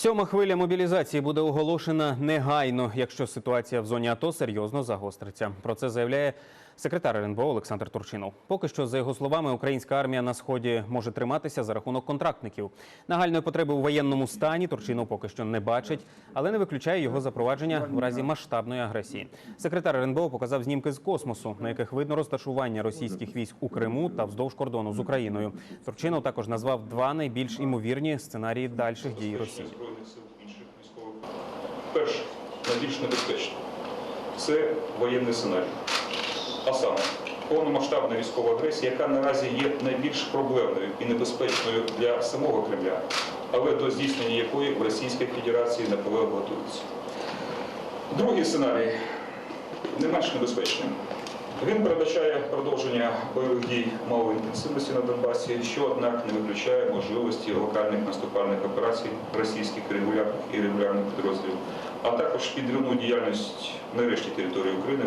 Сьома хвиля мобілізації буде оголошена негайно, якщо ситуація в зоні АТО серйозно загостриться. Про це заявляє секретар РНБО Олександр Турчинов. Поки що, за його словами, українська армія на сході може триматися за рахунок контрактників. Нагальної потреби у воєнному стані Турчинов поки що не бачить, але не виключає його запровадження в разі масштабної агресії. Секретар РНБО показав знімки з космосу, на яких видно розташування російських військ у Криму та вздовж кордону з Україною. Турчинов також назвав два найбільш імовірні сценарії дальших дій Росії. Збройних сил інших військових. Перше, найбільш небезпечно це воєнний сценарій. А саме повномасштабна військова агресія, яка наразі є найбільш проблемною і небезпечною для самого Кремля, але до здійснення якої в Російській Федерації наполегливо готується. Другий сценарій не менш небезпечний. Він передбачає продовження бойових дій малої інтенсивності на Донбасі, що, однак, не виключає можливості локальних наступальних операцій російських регулярних і регулярних підрозділів, а також підривну діяльність на решті території України